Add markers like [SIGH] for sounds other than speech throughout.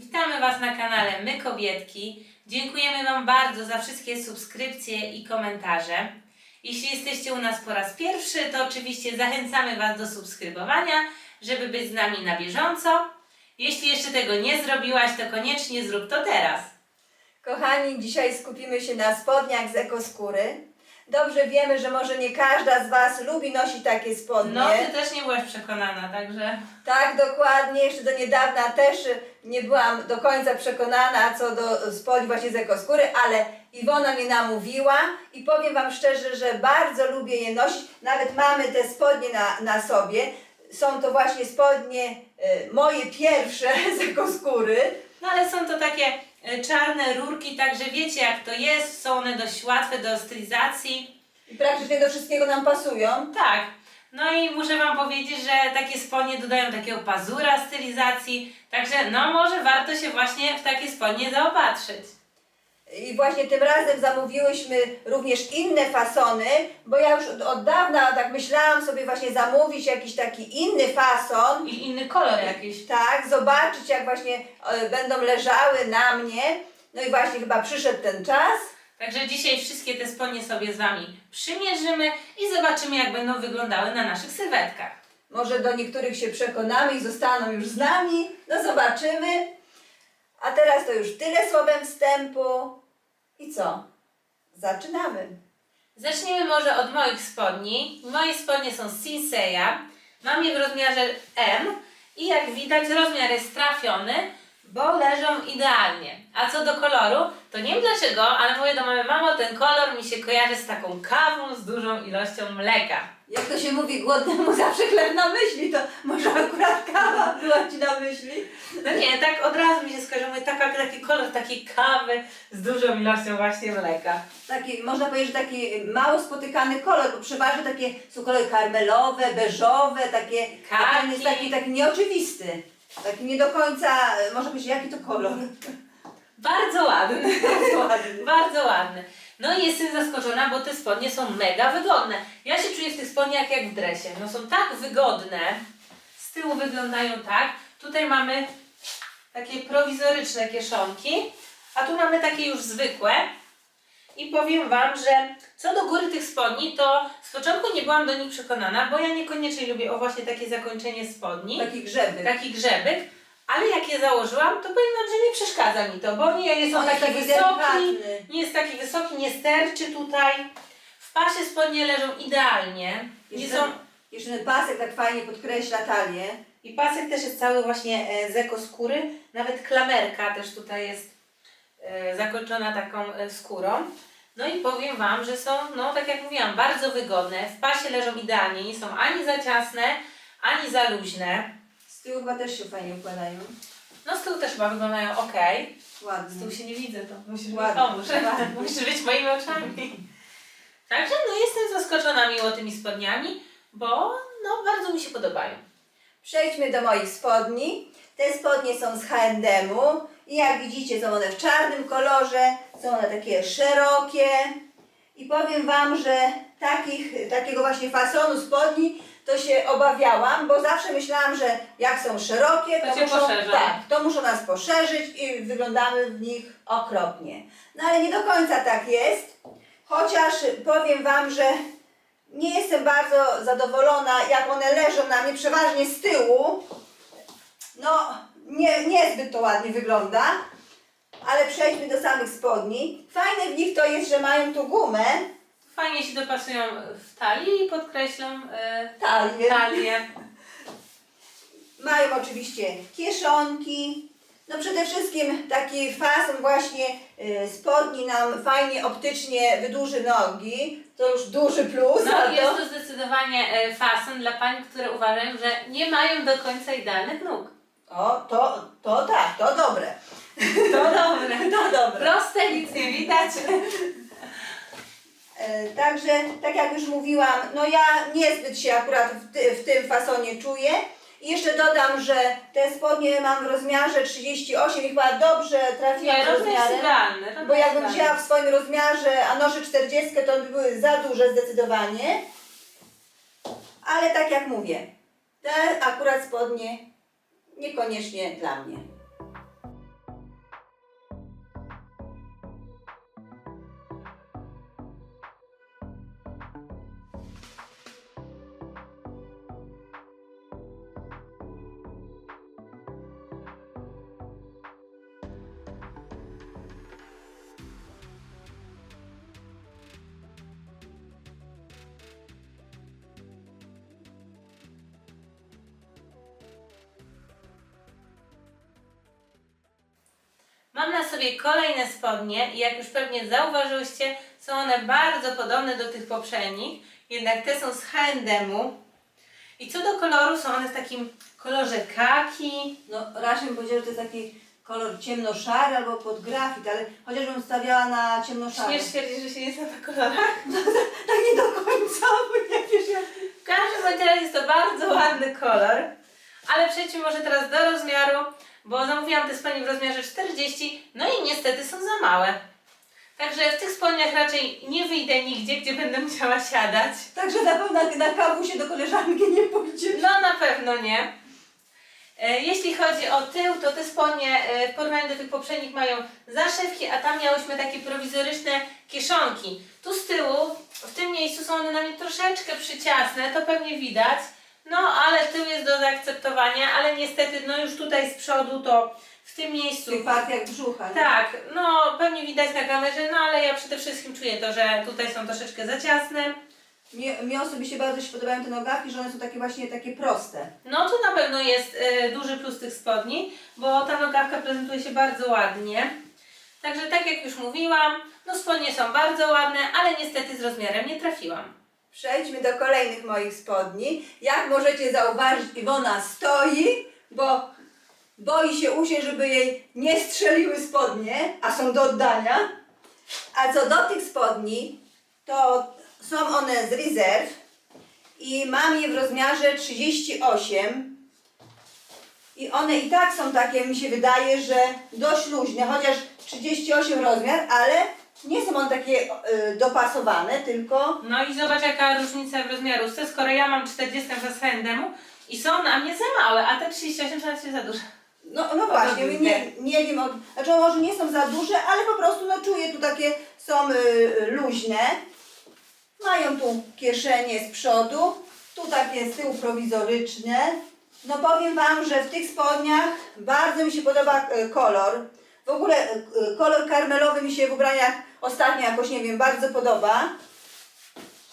Witamy Was na kanale My Kobietki. Dziękujemy Wam bardzo za wszystkie subskrypcje i komentarze. Jeśli jesteście u nas po raz pierwszy, to oczywiście zachęcamy Was do subskrybowania, żeby być z nami na bieżąco. Jeśli jeszcze tego nie zrobiłaś, to koniecznie zrób to teraz. Kochani, dzisiaj skupimy się na spodniach z ekoskóry. Dobrze wiemy, że może nie każda z Was lubi nosić takie spodnie. No, Ty też nie byłaś przekonana, także... Tak, dokładnie. Jeszcze do niedawna też nie byłam do końca przekonana co do spodni właśnie z ekoskóry, ale Iwona mnie namówiła i powiem Wam szczerze, że bardzo lubię je nosić. Nawet mamy te spodnie na, na sobie. Są to właśnie spodnie y, moje pierwsze [LAUGHS] z ekoskóry. No ale są to takie czarne rurki, także wiecie jak to jest, są one dość łatwe do stylizacji. I praktycznie do wszystkiego nam pasują. Tak. No i muszę Wam powiedzieć, że takie spodnie dodają takiego pazura stylizacji, także no może warto się właśnie w takie spodnie zaopatrzyć. I właśnie tym razem zamówiłyśmy również inne fasony, bo ja już od, od dawna tak myślałam sobie właśnie zamówić jakiś taki inny fason, I inny kolor jakiś. tak, zobaczyć jak właśnie e, będą leżały na mnie. No i właśnie chyba przyszedł ten czas. Także dzisiaj wszystkie te spodnie sobie z Wami przymierzymy i zobaczymy jak będą wyglądały na naszych sylwetkach. Może do niektórych się przekonamy i zostaną już z nami. No zobaczymy. A teraz to już tyle słowem wstępu. I co? Zaczynamy. Zaczniemy może od moich spodni. Moje spodnie są z Sinseya. Mam je w rozmiarze M i jak widać rozmiar jest trafiony, bo leżą idealnie. A co do koloru, to nie wiem dlaczego, ale mówię do mamy, mamo, ten kolor mi się kojarzy z taką kawą z dużą ilością mleka. Jak to się mówi, głodnemu zawsze chleb na myśli, to może akurat kawa [LAUGHS] była Ci na myśli? No nie, tak od razu mi się skojarzyło, mówię, taka, taki kolor takiej kawy z dużą ilością właśnie mleka. Taki, można powiedzieć, że taki mało spotykany kolor, bo przeważnie takie są kolory karmelowe, beżowe, takie, Kaki. jest taki, taki nieoczywisty. Taki nie do końca, e, można powiedzieć, jaki to kolor. Bardzo ładny. Bardzo ładny. [LAUGHS] Bardzo ładny. No i jestem zaskoczona, bo te spodnie są mega wygodne. Ja się czuję w tych spodniach jak w dresie. No są tak wygodne. Z tyłu wyglądają tak. Tutaj mamy takie prowizoryczne kieszonki, a tu mamy takie już zwykłe. I powiem Wam, że co do góry tych spodni, to z początku nie byłam do nich przekonana, bo ja niekoniecznie lubię o właśnie takie zakończenie spodni Taki grzebyk. taki grzebyk, ale jak je założyłam, to powiem Wam, że nie przeszkadza mi to, bo nie jest on On taki taki wysoki, delikatny. nie jest taki wysoki, nie sterczy tutaj. W pasie spodnie leżą idealnie. Nie Jeszcze, są, jeszcze ten pasek tak fajnie podkreśla talię. I pasek też jest cały właśnie e, z ekoskóry, nawet klamerka też tutaj jest e, zakończona taką e, skórą. No i powiem Wam, że są, no tak jak mówiłam, bardzo wygodne. W pasie leżą idealnie, nie są ani za ciasne, ani za luźne. Z tyłu chyba też się fajnie układają. No z tyłu też chyba wyglądają ok. Z Ładnie. tyłu się nie widzę, to musisz Ładnie, ładnie. [LAUGHS] Musisz być moimi oczami. Także no jestem zaskoczona miło tymi spodniami, bo no bardzo mi się podobają. Przejdźmy do moich spodni. Te spodnie są z H&M-u i jak widzicie są one w czarnym kolorze, są one takie szerokie i powiem Wam, że takich, takiego właśnie fasonu spodni to się obawiałam, bo zawsze myślałam, że jak są szerokie, To to, muszą, tak, to muszą nas poszerzyć i wyglądamy w nich okropnie. No ale nie do końca tak jest, chociaż powiem Wam, że nie jestem bardzo zadowolona, jak one leżą na mnie, przeważnie z tyłu. No, nie, niezbyt to ładnie wygląda, ale przejdźmy do samych spodni. Fajne w nich to jest, że mają tu gumę, Fajnie się dopasują w talii i podkreślą e, talię. talię. [LAUGHS] Mają oczywiście kieszonki. No przede wszystkim taki fason właśnie y, spodni nam fajnie optycznie wydłuży nogi. To już duży plus. No a i jest to zdecydowanie e, fason dla pań, które uważają, że nie mają do końca idealnych nóg. O, to, to tak, to dobre. To dobre. To dobre. Proste, nic nie widać. E, Także, tak jak już mówiłam, no ja niezbyt się akurat w, ty, w tym fasonie czuję. I jeszcze dodam, że te spodnie mam w rozmiarze 38 i chyba dobrze trafiłam Nie, z rozmiar jest rozmiarem. idealny. rozmiar Bo jakbym idealny. wzięła w swoim rozmiarze, a noszę 40, to by były za duże zdecydowanie. Ale tak jak mówię, te akurat spodnie niekoniecznie dla mnie. Mam na sobie kolejne spodnie i jak już pewnie zauważyłyście, są one bardzo podobne do tych poprzednich, jednak te są z H&M-u. I co do koloru, są one w takim kolorze kaki. No raczej bym powiedziała, że to jest taki kolor ciemnoszary albo pod grafit, ale chociażbym stawiała na ciemnoszary. Śmiesz twierdzić, że się nie zna na kolorach? [LAUGHS] Tak nie do końca, bo nie wiesz jak... W każdym razie jest to bardzo ładny kolor, ale przejdźmy może teraz do rozmiaru, bo zamówiłam te spodnie w rozmiarze 40, no i niestety są za małe. Także w tych spodniach raczej nie wyjdę nigdzie, gdzie będę musiała siadać. Także na pewno na, kawusie do koleżanki nie pójdzie. No na pewno nie. E, Jeśli chodzi o tył, to te spodnie e, w porównaniu do tych poprzednich mają zaszewki, a tam miałyśmy takie prowizoryczne kieszonki. Tu z tyłu, w tym miejscu są one na mnie troszeczkę przyciasne, to pewnie widać. No ale tył jest do zaakceptowania, ale niestety no już tutaj z przodu to w tym miejscu tych partiach brzucha. nie? tak, no pewnie widać na kamerze, no ale ja przede wszystkim czuję to, że tutaj są troszeczkę za ciasne. Mnie, mnie osobiście bardzo się podobają te nogawki, że one są takie właśnie takie proste. No to na pewno jest e, duży plus tych spodni, bo ta nogawka prezentuje się bardzo ładnie. Także tak jak już mówiłam, no spodnie są bardzo ładne, ale niestety z rozmiarem nie trafiłam. Przejdźmy do kolejnych moich spodni. Jak możecie zauważyć, Iwona stoi, bo boi się usię, żeby jej nie strzeliły spodnie, a są do oddania. A co do tych spodni, to są one z rezerw i mam je w rozmiarze 38. I one i tak są takie, mi się wydaje, że dość luźne, chociaż 38 rozmiar, ale nie są one takie y, dopasowane, tylko No i zobacz jaka różnica w rozmiarówce, skoro ja mam 40 z H&M-u i są na mnie za małe, a te 38 są na ciebie za duże. No, no właśnie, nie, nie wiem, od, znaczy może nie są za duże, ale po prostu no czuję tu takie są y, luźne. Mają tu kieszenie z przodu, tu takie z tyłu prowizoryczne. No powiem Wam, że w tych spodniach bardzo mi się podoba y, kolor. W ogóle y, y, kolor karmelowy mi się w ubraniach ostatnio jakoś, nie wiem, bardzo podoba.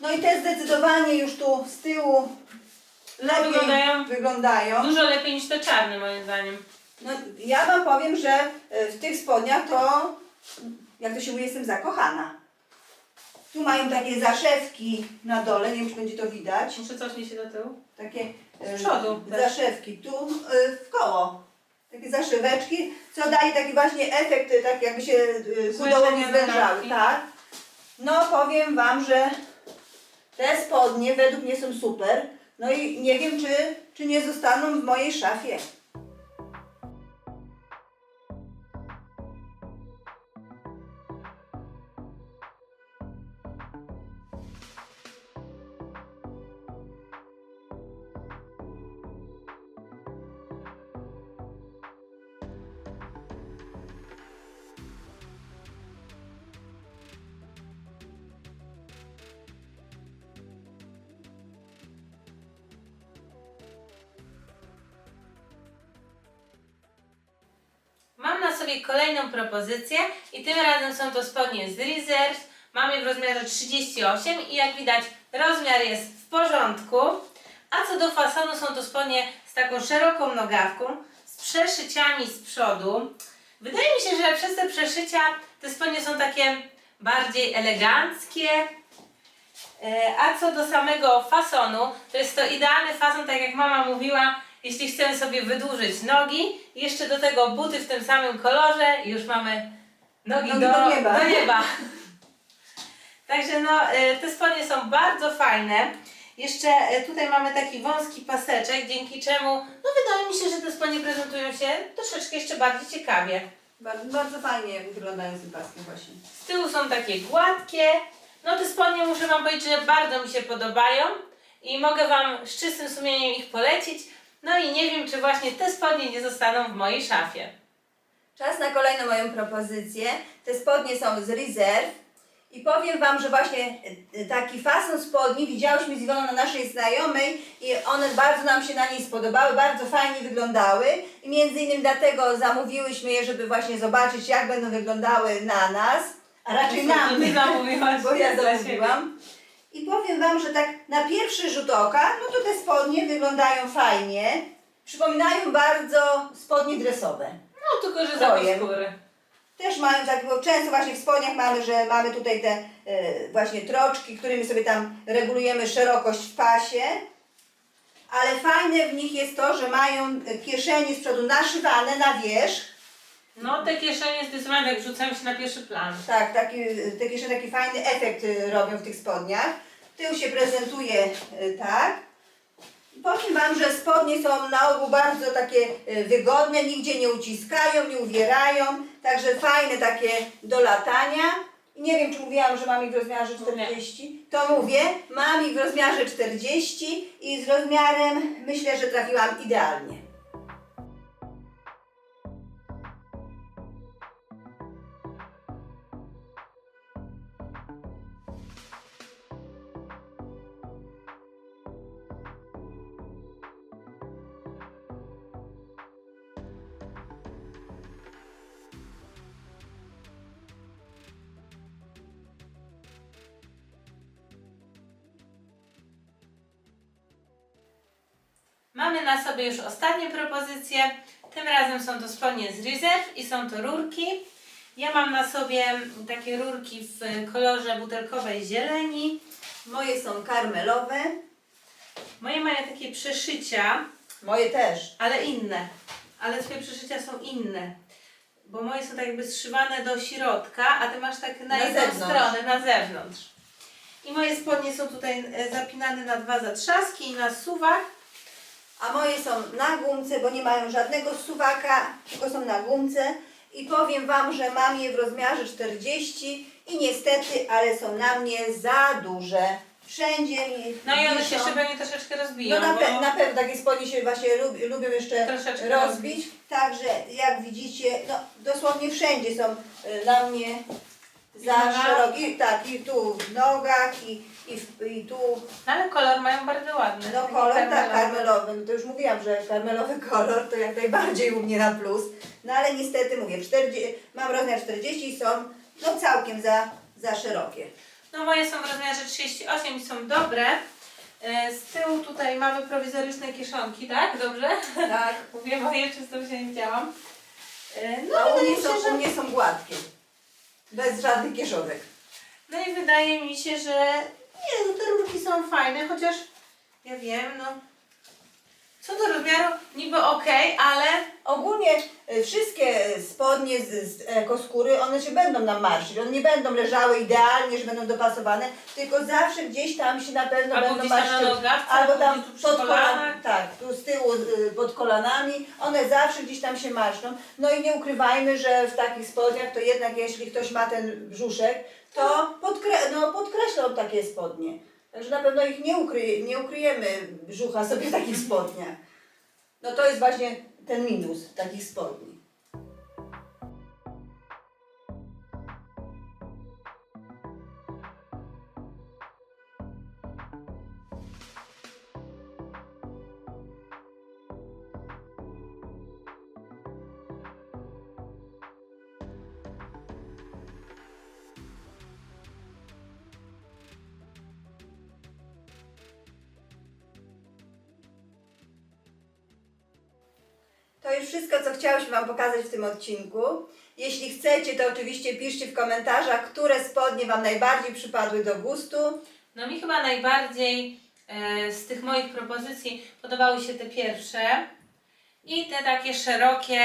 No i te zdecydowanie już tu z tyłu lepiej Wyglądają- wyglądają. Dużo lepiej niż te czarne moim zdaniem. No, ja Wam powiem, że e, w tych spodniach to, jak to się mówi, jestem zakochana. Tu mają takie zaszewki na dole, nie wiem czy będzie to widać. Muszę cofnąć się do tyłu. Takie e, Z przodu też. zaszewki, tu e, w koło. Takie zaszyweczki, co daje taki właśnie efekt, tak jakby się e, kudołowi Złączenia zwężały, tak? No powiem Wam, że te spodnie według mnie są super. No i nie wiem, czy, czy nie zostaną w mojej szafie. Sobie kolejną propozycję i tym razem są to spodnie z Reserve. Mam je w rozmiarze 38 i jak widać rozmiar jest w porządku. A co do fasonu są to spodnie z taką szeroką nogawką, z przeszyciami z przodu. Wydaje mi się, że przez te przeszycia te spodnie są takie bardziej eleganckie. E, A co do samego fasonu, to jest to idealny fason, tak jak mama mówiła, jeśli chcemy sobie wydłużyć nogi, jeszcze do tego buty w tym samym kolorze i już mamy nogi, Nogi do, do nieba. do nieba. [LAUGHS] Także no, e, te spodnie są bardzo fajne. Jeszcze e, tutaj mamy taki wąski paseczek, dzięki czemu, no wydaje mi się, że te spodnie prezentują się troszeczkę jeszcze bardziej ciekawie. Bardzo, bardzo fajnie wyglądają z tym paskiem właśnie. Z tyłu są takie gładkie. No te spodnie muszę Wam powiedzieć, że bardzo mi się podobają i mogę Wam z czystym sumieniem ich polecić. No i nie wiem, czy właśnie te spodnie nie zostaną w mojej szafie. Czas na kolejną moją propozycję. Te spodnie są z rezerw. I powiem Wam, że właśnie e, taki fason spodni widziałyśmy z Iwoną na naszej znajomej i one bardzo nam się na niej spodobały, bardzo fajnie wyglądały i między innymi dlatego zamówiłyśmy je, żeby właśnie zobaczyć jak będą wyglądały na nas, a raczej na Ty mnie, zamówiłaś [LAUGHS] bo ja zamówiłam. I powiem Wam, że tak na pierwszy rzut oka, no to te spodnie wyglądają fajnie, przypominają bardzo spodnie dresowe. No tylko, że za Krojem. skóry. Też mają tak, bo często właśnie w spodniach mamy, że mamy tutaj te e, właśnie troczki, którymi sobie tam regulujemy szerokość w pasie. Ale fajne w nich jest to, że mają e, kieszenie z przodu naszywane na wierzch. No te kieszenie zdecydowanie tak rzucają się na pierwszy plan. Tak, taki, te kieszenie taki fajny efekt y, robią w tych spodniach. Tył się prezentuje y, tak. Powiem Wam, że spodnie są na ogół bardzo takie y, wygodne, nigdzie nie uciskają, nie uwierają, także fajne takie do latania. I Nie wiem, czy mówiłam, że mam ich w rozmiarze 40. To mówię, mam ich w rozmiarze 40 i z rozmiarem myślę, że trafiłam idealnie. Mamy na sobie już ostatnie propozycje. Tym razem są to spodnie z Reserve i są to rurki. Ja mam na sobie takie rurki w kolorze butelkowej zieleni. Moje są karmelowe, Moje mają takie przeszycia, moje też. ale inne. Ale twoje przeszycia są inne. Bo moje są tak jakby zszywane do środka, a ty masz tak na, Na jedną zewnątrz. stronę, na zewnątrz. I moje spodnie są tutaj e, zapinane na dwa zatrzaski i na suwak. A moje są na gumce, bo nie mają żadnego suwaka, tylko są na gumce. I powiem Wam, że mam je w rozmiarze 40 i niestety, ale są na mnie za duże. Wszędzie mi No i one się wiszą. jeszcze pewnie troszeczkę rozbiją. No na, pe- bo... na pewno takie spodnie się właśnie lubi, lubią jeszcze Troszeczkę rozbić. Także jak widzicie, no dosłownie wszędzie są y, dla mnie za Aha. szerokie. Tak, i tu w nogach, i, i, w, i tu No, ale kolor mają bardzo ładny. No Taki kolor tak, karmelowy. no to już mówiłam, że karmelowy [LAUGHS] kolor to jak najbardziej u mnie na plus. No ale niestety mówię, 40, mam rozmiar 40 i są no całkiem za, za szerokie. No moje są w rozmiarze 38 i są dobre. E, Z tyłu tutaj mamy prowizoryczne kieszonki, tak? Dobrze? Tak. [LAUGHS] Mówię moje, czy dobrze nie widziałam. E, No, No u wydaje mnie mi się, są, u że... mnie są gładkie. Bez żadnych kieszówek. no i wydaje mi się, że nie, no te rurki są fajne, chociaż ja wiem, no co do rozmiaru niby okej, ale Ogólnie y, wszystkie spodnie z, z ekoskóry, one się będą nam marszyć. One nie będą leżały idealnie, że będą dopasowane, tylko zawsze gdzieś tam się na pewno Albo będą gdzieś tam na marszczyły. nogawce, Albo tam tu przy pod kolanach. kolanami. Tak, tu z tyłu y, pod kolanami. One zawsze gdzieś tam się marszczą. No i nie ukrywajmy, że w takich spodniach to jednak jeśli ktoś ma ten brzuszek, to podkre- no, podkreślą takie spodnie. Także na pewno ich nie, ukryje, nie ukryjemy brzucha sobie w takich spodniach. No to jest właśnie ten minus takich spodni. Już wszystko, co chciałyśmy Wam pokazać w tym odcinku. Jeśli chcecie, to oczywiście piszcie w komentarzach, które spodnie Wam najbardziej przypadły do gustu. no mi chyba najbardziej e, z tych moich propozycji podobały się te pierwsze i te takie szerokie,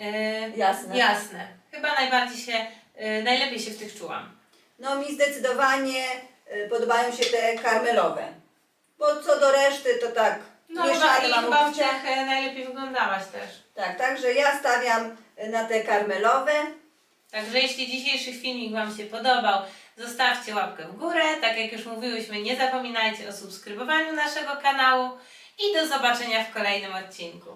e, Jasne. jasne. Chyba najbardziej się, e, najlepiej się w tych czułam. No mi zdecydowanie y, podobają się te karmelowe. Bo co do reszty, to tak No chyba, mieszane i mam uczucia. e, najlepiej wyglądałaś też. Tak, także ja stawiam na te karmelowe. Także jeśli dzisiejszy filmik Wam się podobał, zostawcie łapkę w górę. Tak jak już mówiłyśmy, nie zapominajcie o subskrybowaniu naszego kanału i do zobaczenia w kolejnym odcinku.